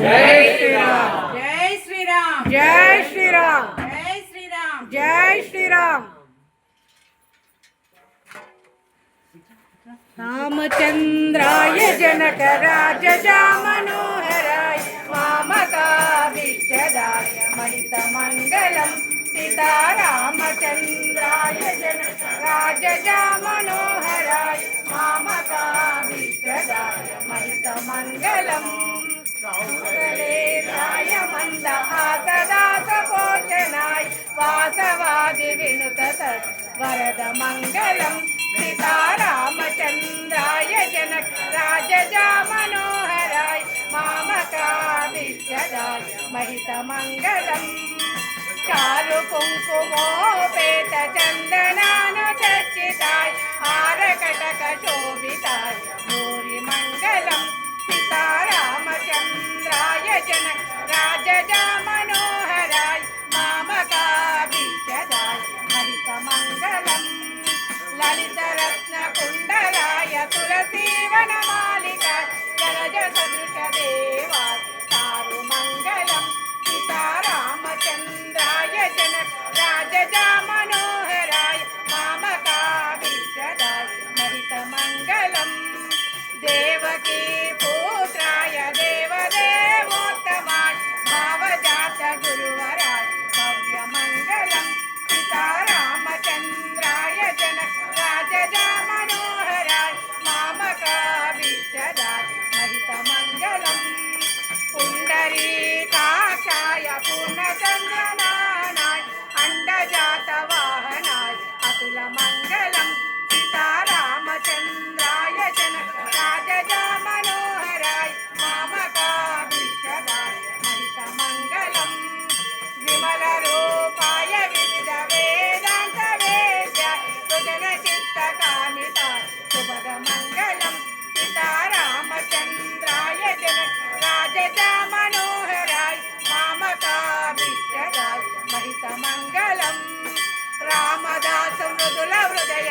జై శ్రీరామ్. జై శ్రీరామ్. జై శ్రీరామ్. జై శ్రీరామ్. జై శ్రీరామ్. రామచంద్రాయ జనక రాజజా మనోహరాయ మామకాభిష్టదాయ మహిత మంగళం సీతారామచంద్రాయ జనక రాజజా మనోహరాయ మామకాభిష్టదాయ మహిత మంగళం మంద ఆసదాస పోషణాయ వాసవాది వినుత వరద మంగళం సీతారామచంద్రాయ జనక రాజజా మనోహరాయ మామకాభిష్టదాయ మహిత మంగళం. చారు కుంకుమోపేత హరిత మంగళం లలిత రత్న కుండలాయ తులసీవన మాలిక జలజ సదృశ దేవా మంగళం సీతారామచంద్రాయ జనక రాజజా మనోహరాయ మామకాభిష్టదాయ మహిత మంగళం విమల రూపాయ వివిధ వేదాంత సుజన చిత్త మంగళం సీతారామచంద్రాయ రాజజా మనోహరాయ మహిత మంగళం హృదయ